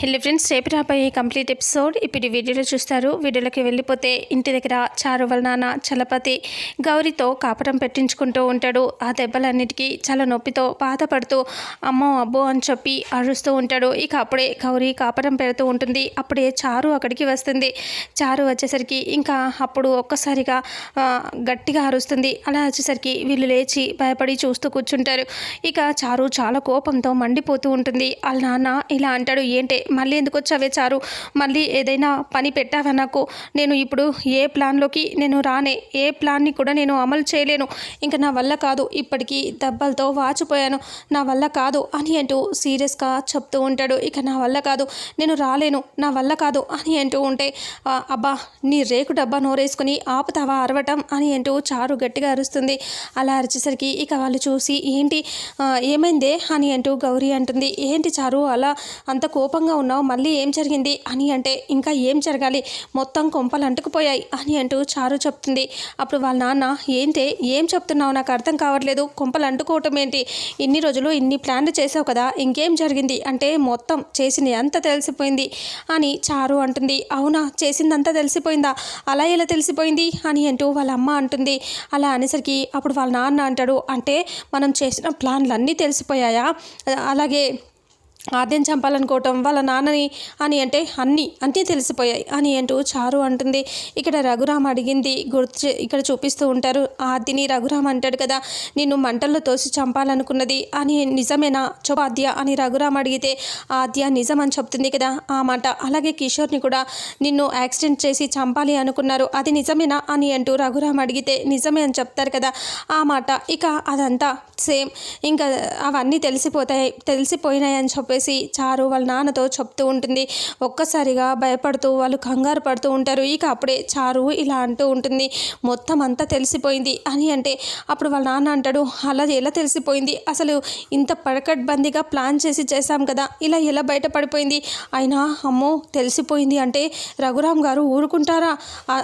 హెల్లీ friends రేపు రాబోయే complete episode ఇప్పుడు వీడియోలో చూస్తారు. వీడియోలోకి వెళ్ళిపోతే ఇంటి దగ్గర చారు వాళ్ళ నాన్న చలపతి గౌరీతో కాపురం పెట్టించుకుంటూ ఉంటాడు. ఆ దెబ్బలన్నిటికీ చాలా నొప్పితో బాధపడుతూ అమ్మో అబ్బో అని చెప్పి అరుస్తూ ఉంటాడు. ఇక అప్పుడే గౌరీ కాపురం పెడుతూ ఉంటుంది. అప్పుడే చారు అక్కడికి వస్తుంది. చారు వచ్చేసరికి ఇంకా అప్పుడు ఒక్కసారిగా గట్టిగా అరుస్తుంది. అలా వచ్చేసరికి వీళ్ళు లేచి భయపడి చూస్తూ కూర్చుంటారు. ఇక చారు చాలా కోపంతో మండిపోతూ ఉంటుంది. వాళ్ళ నాన్న ఇలా అంటాడు ఏంటే మళ్ళీ ఎందుకు వచ్చావే చారు? మళ్ళీ ఏదైనా పని పెట్టావా నాకు? నేను ఇప్పుడు ఏ ప్లాన్లోకి నేను రానే ఏ ప్లాన్ని కూడా నేను అమలు చేయలేను. ఇంకా నా వల్ల కాదు ఇప్పటికీ దెబ్బలతో వాచిపోయాను. నా వల్ల కాదు అని అంటూ సీరియస్గా చెప్తూ ఉంటాడు. ఇక నా వల్ల కాదు నేను రాలేను. నా వల్ల కాదు అని అంటూ ఉంటే అబ్బా నీ రేకు డబ్బా నోరేసుకుని ఆపుతావా అరవటం? అని అంటూ చారు గట్టిగా అరుస్తుంది. అలా అరిచేసరికి ఇక వాళ్ళు చూసి ఏంటి ఏమైందే? అని అంటూ గౌరీ అంటుంది. ఏంటి చారు అలా అంత కోపంగా ఉన్నావు మళ్ళీ ఏం జరిగింది? అని అంటే ఇంకా ఏం జరగాలి? మొత్తం కొంపలు అంటుకుపోయాయి అని అంటూ చారు చెప్తుంది. అప్పుడు వాళ్ళ నాన్న ఏంటే? ఏం చెప్తున్నావు? నాకు అర్థం కావట్లేదు. కొంపలు అంటుకోవటం ఏంటి? ఇన్ని రోజులు ఇన్ని ప్లాన్లు చేసావు కదా ఇంకేం జరిగింది? అంటే మొత్తం చేసింది అంతా తెలిసిపోయింది అని చారు అంటుంది. అవునా? చేసిందంతా తెలిసిపోయిందా? అలా ఎలా తెలిసిపోయింది? అని అంటూ వాళ్ళ అమ్మ అంటుంది. అలా అనేసరికి అప్పుడు వాళ్ళ నాన్న అంటాడు అంటే మనం చేసిన ప్లాన్లు అన్నీ తెలిసిపోయాయా? అలాగే ఆద్యం చంపాలనుకోవటం వాళ్ళ నాన్నని అని అంటే అన్నీ అన్నీ తెలిసిపోయాయి. అని అంటూ చారు అంటుంది. ఇక్కడ రఘురామ్ అడిగింది గుర్తు ఇక్కడ చూపిస్తూ ఉంటారు. ఆద్యని రఘురామ్ అంటాడు కదా నిన్ను మంటల్లో తోసి చంపాలనుకున్నది అని నిజమేనా? చోపాద్య అని రఘురామ్ అడిగితే ఆద్య నిజం అని చెప్తుంది కదా ఆ మాట. అలాగే కిషోర్ని కూడా నిన్ను యాక్సిడెంట్ చేసి చంపాలి అనుకున్నారు. అది నిజమేనా? అని అంటూ రఘురామ్ అడిగితే నిజమే అని చెప్తారు కదా ఆ మాట. ఇక అదంతా సేమ్. ఇంకా అవన్నీ తెలిసిపోతాయి తెలిసిపోయినాయి అని చెప్పేసి చారు వాళ్ళ నాన్నతో చెప్తూ ఉంటుంది. ఒక్కసారిగా భయపడుతూ వాళ్ళు కంగారు పడుతూ ఉంటారు. ఇక అప్పుడే చారు ఇలా అంటూ ఉంటుంది. మొత్తం అంతా తెలిసిపోయింది అని అంటే అప్పుడు వాళ్ళ నాన్న అంటాడు అలా ఎలా తెలిసిపోయింది? అసలు ఇంత పడకడ్బందీగా ప్లాన్ చేసి చేశాం కదా ఇలా ఎలా బయటపడిపోయింది? అయినా అమ్మో తెలిసిపోయింది అంటే రఘురామ్ గారు ఊరుకుంటారా?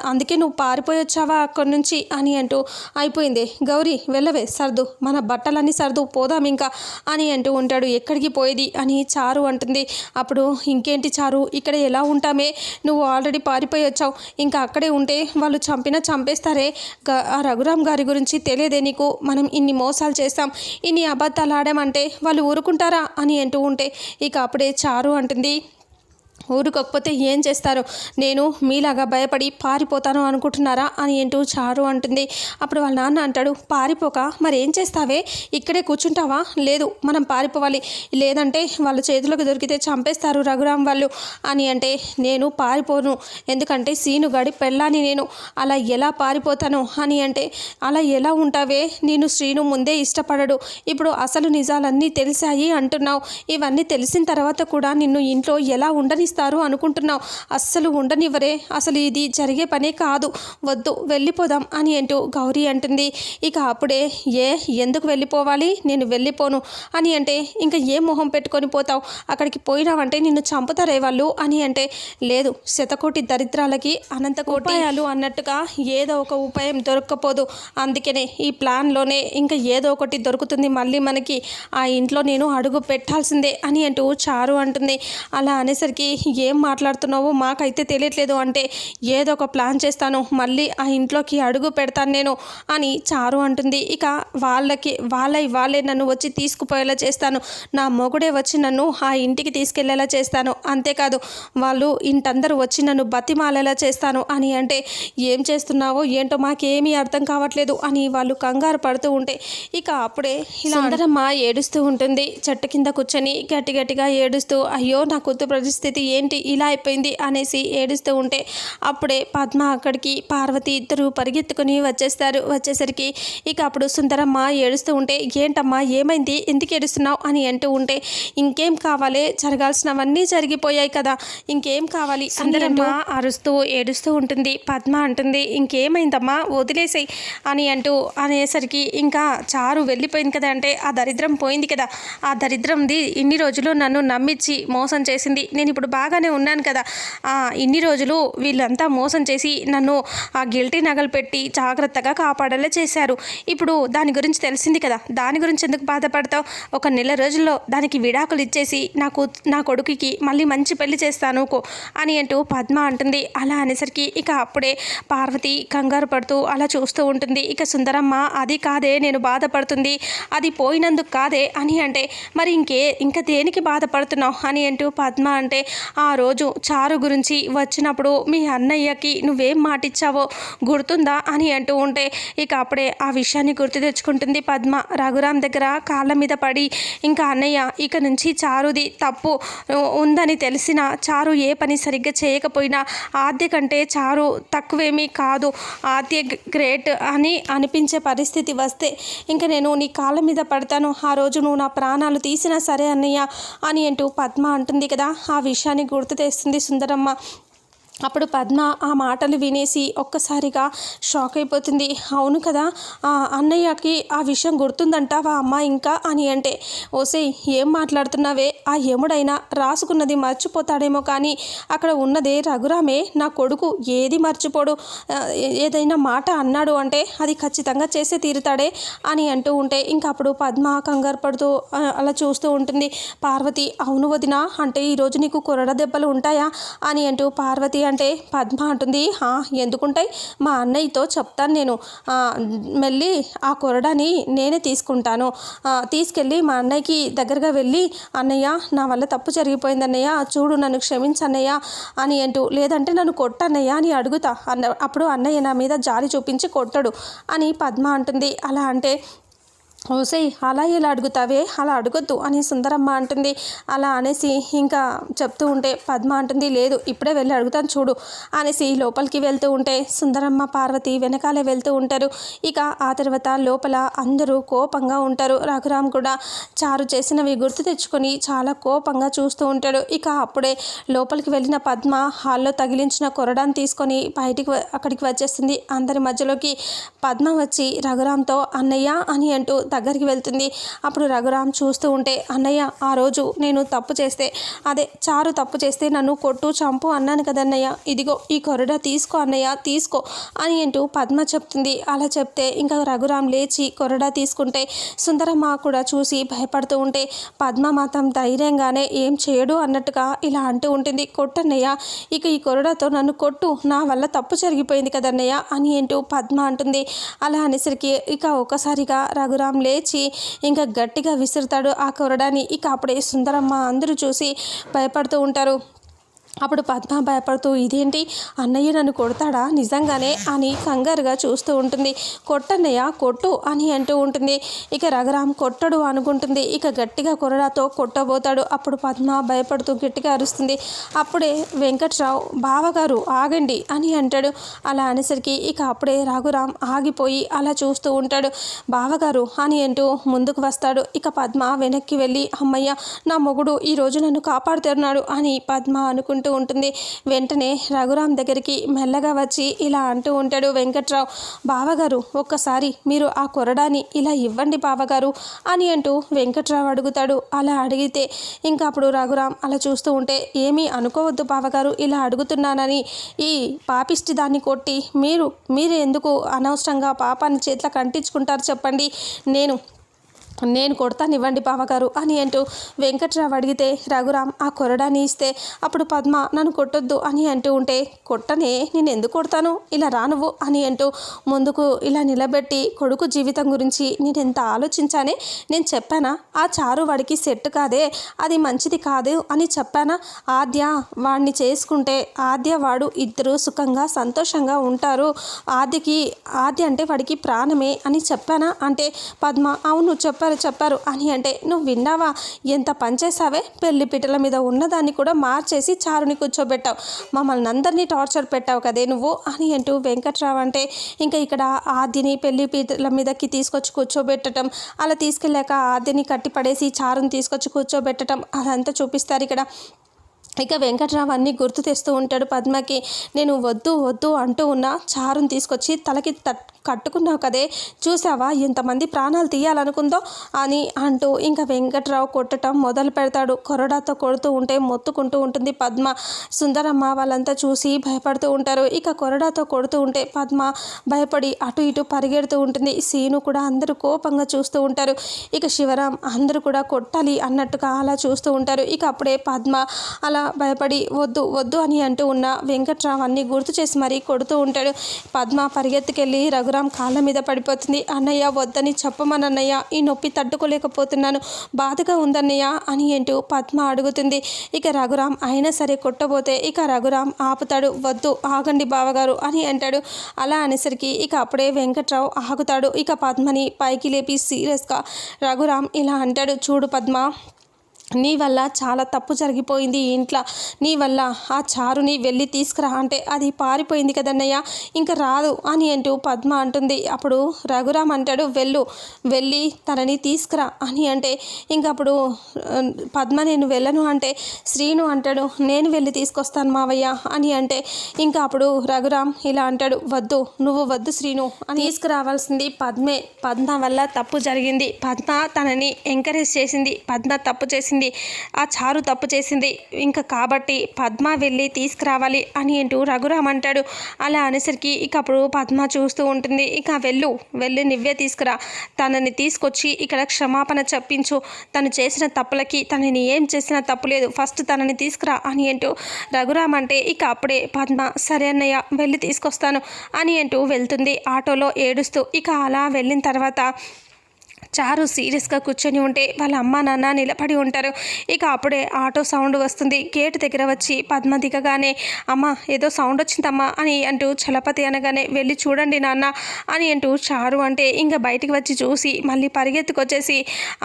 అందుకే నువ్వు పారిపోయొచ్చావా అక్కడి నుంచి? అని అంటూ అయిపోయింది. గౌరీ వెళ్ళవే సర్దు మన బట్టలన్నీ సర్దు పోదాం ఇంకా అని అంటూ ఉంటాడు. ఎక్కడికి పోయేది? అని చారు అంటుంది. అప్పుడు ఇంకేంటి చారు? ఇక్కడ ఎలా ఉంటామే? నువ్వు ఆల్రెడీ పారిపోయి వచ్చావు. ఇంకా అక్కడే ఉంటే వాళ్ళు చంపినా చంపేస్తారే. ఆ రఘురామ్ గారి గురించి తెలియదే నీకు? మనం ఇన్ని మోసాలు చేస్తాం. ఇన్ని అబద్ధాలు ఆడామంటే వాళ్ళు ఊరుకుంటారా? అని అంటూ ఉంటే ఇక అప్పుడే చారు అంటుంది. ఊరుకోకపోతే ఏం చేస్తారు? నేను మీలాగా భయపడి పారిపోతాను అనుకుంటున్నారా? అని అంటూ చారు అంటుంది. అప్పుడు వాళ్ళ నాన్న అంటాడు పారిపోక మరి ఏం చేస్తావే? ఇక్కడే కూర్చుంటావా? లేదు మనం పారిపోవాలి. లేదంటే వాళ్ళ చేతిలోకి దొరికితే చంపేస్తారు రఘురామ్ వాళ్ళు. అని అంటే నేను పారిపోను. ఎందుకంటే సీను గడి పెళ్ళాని నేను. అలా ఎలా పారిపోతాను? అని అంటే అలా ఎలా ఉంటావే? నేను శ్రీను ముందే ఇష్టపడడు. ఇప్పుడు అసలు నిజాలన్నీ తెలిసాయి అంటున్నావు. ఇవన్నీ తెలిసిన తర్వాత కూడా నిన్ను ఇంట్లో ఎలా ఉండని ఉండనిస్తారు అనుకుంటున్నావు. అస్సలు ఉండనివ్వరే. అసలు ఇది జరిగే పనే కాదు. వద్దు వెళ్ళిపోదాం అని అంటూ గౌరీ అంటుంది. ఇక అప్పుడే ఏ ఎందుకు వెళ్ళిపోవాలి? నేను వెళ్ళిపోను అని అంటే ఇంకా ఏ మొహం పెట్టుకొని పోతావు? అక్కడికి పోయినావంటే నిన్ను చంపుతారే వాళ్ళు అని అంటే లేదు శతకోటి దరిద్రాలకి అనంత ఉపాయాలు అన్నట్టుగా ఏదో ఒక ఉపాయం దొరక్కపోదు. అందుకనే ఈ ప్లాన్లోనే ఇంకా ఏదో ఒకటి దొరుకుతుంది మళ్ళీ మనకి. ఆ ఇంట్లో నేను అడుగు పెట్టాల్సిందే అని అంటూ చారు అంటుంది. అలా అనేసరికి ఏం మాట్లాడుతున్నావో మాకైతే తెలియట్లేదు. అంటే ఏదో ఒక ప్లాన్ చేస్తాను మళ్ళీ ఆ ఇంట్లోకి అడుగు పెడతాను నేను అని చారు అంటుంది. ఇక వాళ్ళకి వాళ్ళ వాళ్ళే నన్ను వచ్చి తీసుకుపోయేలా చేస్తాను. నా మొగుడే వచ్చి నన్ను ఆ ఇంటికి తీసుకెళ్ళేలా చేస్తాను. అంతేకాదు వాళ్ళు ఇంటందరూ వచ్చి నన్ను బతిమాలేలా చేస్తాను అని అంటే ఏం చేస్తున్నావో ఏంటో మాకేమీ అర్థం కావట్లేదు అని వాళ్ళు కంగారు పడుతూ ఉంటే ఇక అప్పుడే ఇలా మా ఏడుస్తూ ఉంటుంది. చెట్టు కింద కూర్చొని గట్టి గట్టిగా ఏడుస్తూ అయ్యో నా కూతురు పరిస్థితి ఏంటి ఇలా అయిపోయింది అనేసి ఏడుస్తూ ఉంటే అప్పుడే పద్మ అక్కడికి పార్వతి ఇద్దరు పరిగెత్తుకుని వచ్చేస్తారు. వచ్చేసరికి ఇక అప్పుడు సుందరమ్మ ఏడుస్తూ ఉంటే ఏంటమ్మా ఏమైంది? ఎందుకు ఏడుస్తున్నావు? అని అంటూ ఉంటే ఇంకేం కావాలి? జరగాల్సినవన్నీ జరిగిపోయాయి కదా. ఇంకేం కావాలి? అందరమ్మ అరుస్తూ ఏడుస్తూ ఉంటుంది. పద్మ అంటుంది ఇంకేమైందమ్మా? వదిలేసేయి అని అంటూ అనేసరికి ఇంకా చారు వెళ్ళిపోయింది కదా అంటే ఆ దరిద్రం పోయింది కదా. ఆ దరిద్రంది ఇన్ని రోజులు నన్ను నమ్మించి మోసం చేసింది. నేను ఇప్పుడు బాగానే ఉన్నాను కదా. ఇన్ని రోజులు వీళ్ళంతా మోసం చేసి నన్ను ఆ గిల్టీ నగలు పెట్టి జాగ్రత్తగా కాపాడేలా చేశారు. ఇప్పుడు దాని గురించి తెలిసింది కదా. దాని గురించి ఎందుకు బాధపడతావు? ఒక నెల రోజుల్లో దానికి విడాకులు ఇచ్చేసి నాకు నా కొడుకుకి మళ్ళీ మంచి పెళ్ళి చేస్తాను కో అని అంటూ పద్మ అంటుంది. అలా అనేసరికి ఇక అప్పుడే పార్వతి కంగారు పడుతూ అలా చూస్తూ ఉంటుంది. ఇక సుందరమ్మ అది కాదే నేను బాధపడుతుంది. అది పోయినందుకు కాదే అని అంటే మరి ఇంకే ఇంకా దేనికి బాధపడుతున్నావు? అని అంటూ పద్మ అంటే ఆ రోజు చారు గురించి వచ్చినప్పుడు మీ అన్నయ్యకి నువ్వేం మాటిచ్చావో గుర్తుందా అని అంటూ ఉంటే ఇక అప్పుడే ఆ విషయాన్ని గుర్తు తెచ్చుకుంటుంది పద్మ. రఘురామ్ దగ్గర కాళ్ళ మీద పడి ఇంకా అన్నయ్య ఇక నుంచి చారుది తప్పు ఉందని తెలిసిన చారు ఏ పని సరిగ్గా చేయకపోయినా ఆద్య కంటే చారు తక్కువేమీ కాదు. ఆద్య గ్రేట్ అని అనిపించే పరిస్థితి వస్తే ఇంకా నేను నీ కాళ్ళ మీద పడతాను ఆ రోజు నువ్వు నా ప్రాణాలు తీసినా సరే అన్నయ్య అని అంటూ పద్మ అంటుంది కదా. ఆ విషయాన్ని గుర్తు తెస్తుంది సుందరమ్మ. అప్పుడు పద్మ ఆ మాటలు వినేసి ఒక్కసారిగా షాక్ అయిపోతుంది. అవును కదా ఆ అన్నయ్యకి ఆ విషయం గుర్తుందంటావా అమ్మ ఇంకా అని అంటే ఓసే ఏం మాట్లాడుతున్నావే? ఆ యముడైనా రాసుకున్నది మర్చిపోతాడేమో కానీ అక్కడ ఉన్నదే రఘురామే నా కొడుకు ఏది మర్చిపోడు. ఏదైనా మాట అన్నాడు అంటే అది ఖచ్చితంగా చేసే తీరుతాడే అని అంటూ ఉంటే ఇంకా అప్పుడు పద్మ కంగారు పడుతూ అలా చూస్తూ ఉంటుంది. పార్వతి అవును వదినా అంటే ఈరోజు నీకు కొరడ దెబ్బలు ఉంటాయా? అని అంటూ పార్వతి అంటే పద్మ అంటుంది "హా, ఎందుకుంటాయి? మా అన్నయ్యతో చెప్తాను నేను. మళ్ళీ ఆ కొరడాని నేనే తీసుకుంటాను. తీసుకెళ్ళి మా అన్నయ్యకి దగ్గరగా వెళ్ళి అన్నయ్య నా వల్ల తప్పు జరిగిపోయింది అన్నయ్య. చూడు నన్ను క్షమించన్నయ్య అని అంటూ లేదంటే నన్ను కొట్టన్నయ్య అని అడుగుతా. అన్న అప్పుడు అన్నయ్య నా మీద జాలి చూపించి కొట్టడు అని పద్మ అంటుంది. అలా అంటే ఓసై అలా ఇలా అడుగుతావే? అలా అడగొద్దు అని సుందరమ్మ అంటుంది. అలా అనేసి ఇంకా చెప్తూ ఉంటే పద్మ అంటుంది లేదు ఇప్పుడే వెళ్ళి అడుగుతాను చూడు అనేసి లోపలికి వెళ్తూ ఉంటే సుందరమ్మ పార్వతి వెనకాలే వెళ్తూ ఉంటారు. ఇక ఆ తర్వాత లోపల అందరూ కోపంగా ఉంటారు. రఘురామ్ కూడా చారు చేసినవి గుర్తు తెచ్చుకొని చాలా కోపంగా చూస్తూ ఉంటాడు. ఇక అప్పుడే లోపలికి వెళ్ళిన పద్మ హాల్లో తగిలించిన కొరడాన్ని తీసుకొని బయటికి అక్కడికి వచ్చేస్తుంది. అందరి మధ్యలోకి పద్మ వచ్చి రఘురామ్తో అన్నయ్య అని అంటూ దగ్గరికి వెళ్తుంది. అప్పుడు రఘురామ్ చూస్తూ ఉంటే అన్నయ్య ఆ రోజు నేను తప్పు చేస్తే అదే చారు తప్పు చేస్తే నన్ను కొట్టు చంపు అన్నాను కదన్నయ్య ఇదిగో ఈ కొరడ తీసుకో అన్నయ్య తీసుకో అని అంటూ పద్మ చెప్తుంది. అలా చెప్తే ఇంకా రఘురామ్ లేచి కొరడా తీసుకుంటే సుందరమ్మ కూడా చూసి భయపడుతూ ఉంటే పద్మ మాత్రం ధైర్యంగానే ఏం చేయడు అన్నట్టుగా ఇలా అంటూ ఉంటుంది. కొట్టన్నయ్య ఇక ఈ కొరడాతో నన్ను కొట్టు నా వల్ల తప్పు జరిగిపోయింది కదన్నయ్య అని అంటూ పద్మ అంటుంది. అలా అనేసరికి ఇక ఒక్కసారిగా రఘురామ్ లేచి ఇంకా గట్టిగా విసురుతాడు ఆ కొరడాని ఇక అప్పుడే సుందరమ్మ అందరూ చూసి భయపడుతూ ఉంటారు. అప్పుడు పద్మ భయపడుతూ ఇదేంటి? అన్నయ్య నన్ను కొడతాడా? నిజంగానే? అని కంగారుగా చూస్తూ ఉంటుంది. కొట్టన్నయ్య కొట్టు అని అంటూ ఉంటుంది. ఇక రఘురామ్ కొట్టడు అనుకుంటుంది. ఇక గట్టిగా కొరడాతో కొట్టబోతాడు. అప్పుడు పద్మ భయపడుతూ గట్టిగా అరుస్తుంది. అప్పుడే వెంకట్రావు బావగారు ఆగండి అని అంటాడు. అలా అనేసరికి ఇక అప్పుడే రఘురామ్ ఆగిపోయి అలా చూస్తూ ఉంటాడు. బావగారు అని అంటూ ముందుకు వస్తాడు. ఇక పద్మ వెనక్కి వెళ్ళి అమ్మయ్య నా మొగుడు ఈరోజు నన్ను కాపాడుతున్నాడు అని పద్మ అంటూ ఉంటుంది. వెంటనే రఘురామ్ దగ్గరికి మెల్లగా వచ్చి ఇలా అంటూ ఉంటాడు వెంకట్రావు బావగారు ఒక్కసారి మీరు ఆ కొరడాని ఇలా ఇవ్వండి బావగారు అని అంటూ వెంకట్రావు అడుగుతాడు. అలా అడిగితే ఇంకా అప్పుడు రఘురామ్ అలా చూస్తూ ఉంటే ఏమీ అనుకోవద్దు బావగారు ఇలా అడుగుతున్నానని. ఈ పాపిష్టి దాన్ని కొట్టి మీరు మీరు ఎందుకు అనవసరంగా పాపాన్ని చేతిలో కంటించుకుంటారు చెప్పండి. నేను నేను కొడతాను ఇవ్వండి బావగారు అని అంటూ వెంకట్రావు అడిగితే రఘురామ్ ఆ కొరడాని ఇస్తే అప్పుడు పద్మ నన్ను కొట్టొద్దు అని అంటూ ఉంటే కొట్టనే నేను ఎందుకు కొడతాను? ఇలా రానువు అని అంటూ ముందుకు ఇలా నిలబెట్టి కొడుకు జీవితం గురించి నేను ఎంత ఆలోచించానే? నేను చెప్పానా? ఆ చారు వాడికి సెట్ కాదే అది మంచిది కాదు అని చెప్పానా? ఆద్య వాడిని చేసుకుంటే ఆద్య వాడు ఇద్దరు సుఖంగా సంతోషంగా ఉంటారు. ఆద్యకి ఆద్య అంటే వాడికి ప్రాణమే అని చెప్పానా? అంటే పద్మ అవును చెప్పారు చెప్పారు. అని అంటే నువ్వు విన్నావా? ఎంత పనిచేసావే పెళ్ళి పిట్టల మీద ఉన్నదాన్ని కూడా మార్చేసి చారుని కూర్చోబెట్టావు. మమ్మల్ని అందరినీ టార్చర్ పెట్టావు కదే నువ్వు? అని అంటూ వెంకట్రావు అంటే ఇంకా ఇక్కడ ఆదిని పెళ్ళి పీటల మీదకి తీసుకొచ్చి కూర్చోబెట్టడం అలా తీసుకెళ్ళాక ఆదిని కట్టిపడేసి చారుని తీసుకొచ్చి కూర్చోబెట్టడం అదంతా చూపిస్తారు ఇక్కడ. ఇక వెంకట్రావు అన్నీ గుర్తు తెస్తూ ఉంటాడు పద్మకి. నేను వద్దు వద్దు అంటూ ఉన్న చారుని తీసుకొచ్చి తలకి తట్ కట్టుకున్నావు కదే చూసావా ఎంతమంది ప్రాణాలు తీయాలనుకుందో అని అంటూ ఇంకా వెంకట్రావు కొట్టడం మొదలు పెడతాడు. కొరడాతో కొడుతూ ఉంటే మొత్తుకుంటూ ఉంటుంది పద్మ. సుందరమ్మ వాళ్ళంతా చూసి భయపడుతూ ఉంటారు. ఇక కొరడాతో కొడుతూ ఉంటే పద్మ భయపడి అటు ఇటు పరిగెడుతూ ఉంటుంది. సీను కూడా అందరూ కోపంగా చూస్తూ ఉంటారు. ఇక శివరాం అందరూ కూడా కొట్టాలి అన్నట్టుగా అలా చూస్తూ ఉంటారు. ఇక అప్పుడే పద్మ అలా భయపడి వద్దు వద్దు అని అంటూ ఉన్న వెంకట్రావు అన్ని గుర్తు చేసి మరీ కొడుతూ ఉంటాడు. పద్మ పరిగెత్తుకెళ్ళి రఘు రఘురాం కాళ్ళ మీద పడిపోతుంది. అన్నయ్య వద్దని చెప్పమనన్నయ్య ఈ నొప్పి తట్టుకోలేకపోతున్నాను. బాధగా ఉందన్నయ్య అని అంటూ పద్మ అడుగుతుంది. ఇక రఘురాం అయినా సరే కొట్టబోతే ఇక రఘురాం ఆపుతాడు. వద్దు ఆగండి బావగారు అని అంటాడు. అలా అనేసరికి ఇక అప్పుడే వెంకట్రావు ఆగుతాడు. ఇక పద్మని పైకి లేపి సీరియస్గా రఘురాం ఇలా అంటాడు. చూడు పద్మ నీ వల్ల చాలా తప్పు జరిగిపోయింది ఈ ఇంట్లో. నీ వల్ల ఆ చారుని వెళ్ళి తీసుకురా అంటే అది పారిపోయింది కదన్నయ్య. ఇంకా రాదు అని అంటూ పద్మ అంటుంది. అప్పుడు రఘురామ్ అంటాడు వెళ్ళు వెళ్ళి తనని తీసుకురా అని అంటే ఇంకప్పుడు అప్పుడు పద్మ నేను వెళ్ళను అంటే శ్రీను అంటాడు నేను వెళ్ళి తీసుకొస్తాను మావయ్య అని అంటే ఇంకా అప్పుడు రఘురామ్ ఇలా అంటాడు వద్దు నువ్వు వద్దు శ్రీను అని. తీసుకురావాల్సింది పద్మే. పద్మ వల్ల తప్పు జరిగింది. పద్మ తనని ఎంకరేజ్ చేసింది. పద్మ తప్పు చేసింది ఆ చారు తప్పు చేసింది. ఇంకా కాబట్టి పద్మ వెళ్ళి తీసుకురావాలి అని అంటూ రఘురామ్ అంటాడు. అలా అనేసరికి ఇక అప్పుడు పద్మ చూస్తూ ఉంటుంది. ఇక వెళ్ళు వెళ్ళి నువ్వే తీసుకురా. తనని తీసుకొచ్చి ఇక్కడ క్షమాపణ చెప్పించు. తను చేసిన తప్పులకి తనని ఏం చేసినా తప్పు లేదు. ఫస్ట్ తనని తీసుకురా అని అంటూ రఘురామ్ అంటే ఇక అప్పుడే పద్మ సరే అన్నయ్య వెళ్ళి తీసుకొస్తాను అని అంటూ వెళ్తుంది. ఆటోలో ఏడుస్తూ ఇక అలా వెళ్ళిన తర్వాత చారు సీరియస్గా కూర్చొని ఉంటే వాళ్ళ అమ్మ నాన్న నిలబడి ఉంటారు. ఇక అప్పుడే ఆటో సౌండ్ వస్తుంది. గేట్ దగ్గర వచ్చి పద్మ దిగగానే అమ్మ ఏదో సౌండ్ వచ్చిందమ్మా అని అంటూ చలపతి అనగానే వెళ్ళి చూడండి నాన్న అని అంటూ చారు అంటే ఇంకా బయటికి వచ్చి చూసి మళ్ళీ పరిగెత్తుకొచ్చేసి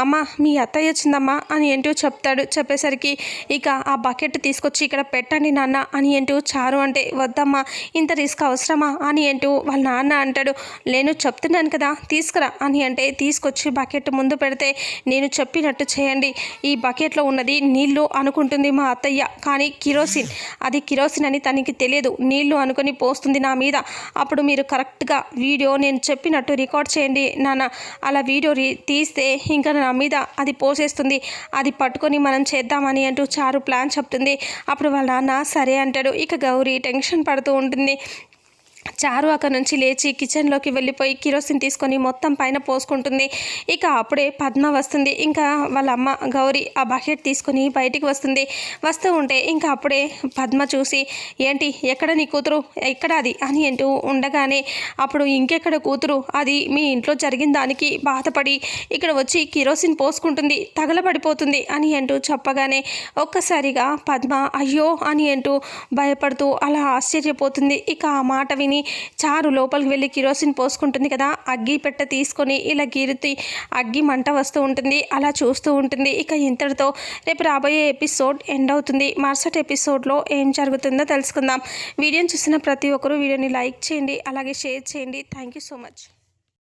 అమ్మ మీ అత్తయ్య వచ్చిందమ్మా అని అంటూ చెప్తాడు. చెప్పేసరికి ఇక ఆ బకెట్ తీసుకొచ్చి ఇక్కడ పెట్టండి నాన్న అని అంటూ చారు అంటే వద్దమ్మా ఇంత రిస్క్ అవసరమా అని అంటూ వాళ్ళ నాన్న అంటాడు. నేను చెప్తున్నాను కదా తీసుకురా అని అంటే తీసుకొచ్చి బకెట్ ముందు పెడితే నేను చెప్పినట్టు చేయండి. ఈ బకెట్లో ఉన్నది నీళ్ళు అనుకుంటుంది మా అత్తయ్య. కానీ కిరోసిన్ అది కిరోసిన్ అని తనకి తెలియదు. నీళ్ళు అనుకొని పోస్తుంది నా మీద. అప్పుడు మీరు కరెక్ట్గా వీడియో నేను చెప్పినట్టు రికార్డ్ చేయండి నాన్న. అలా వీడియో రీ తీస్తే ఇంకా నా మీద అది పోసేస్తుంది. అది పట్టుకొని మనం చేద్దామని అంటూ చారు ప్లాన్ చెప్తుంది. అప్పుడు వాళ్ళ నాన్న సరే అంటాడు. ఇక గౌరీ టెన్షన్ పడుతూ ఉంటుంది. చారు అక్కడ నుంచి లేచి కిచెన్లోకి వెళ్ళిపోయి కిరోసిన్ తీసుకొని మొత్తం పైన పోసుకుంటుంది. ఇక అప్పుడే పద్మ వస్తుంది. ఇంకా వాళ్ళ అమ్మ గౌరీ ఆ బకెట్ తీసుకొని బయటికి వస్తుంది. వస్తూ ఉంటే ఇంకా అప్పుడే పద్మ చూసి ఏంటి? ఎక్కడ నీ కూతురు? ఎక్కడ అది? అని అంటూ ఉండగానే అప్పుడు ఇంకెక్కడ కూతురు? అది మీ ఇంట్లో జరిగిన దానికి బాధపడి ఇక్కడ వచ్చి కిరోసిన్ పోసుకుంటుంది. తగలబడిపోతుంది అని అంటూ చెప్పగానే ఒక్కసారిగా పద్మ అయ్యో అని అంటూ భయపడుతూ అలా ఆశ్చర్యపోతుంది. ఇక ఆ మాట విని చారు లోపలికి వెళ్ళి కిరోసిన్ పోసుకుంటుంది కదా అగ్గి పెట్ట తీసుకొని ఇలా గీరుతి అగ్గి మంట వస్తూ ఉంటుంది అలా చూస్తూ ఉంటుంది. ఇక ఇంతటితో రేపు రాబోయే ఎపిసోడ్ ఎండ్ అవుతుంది. మరుసటి ఎపిసోడ్లో ఏం జరుగుతుందో తెలుసుకుందాం. వీడియోని చూసిన ప్రతి ఒక్కరూ వీడియోని లైక్ చేయండి అలాగే షేర్ చేయండి. Thank you so much.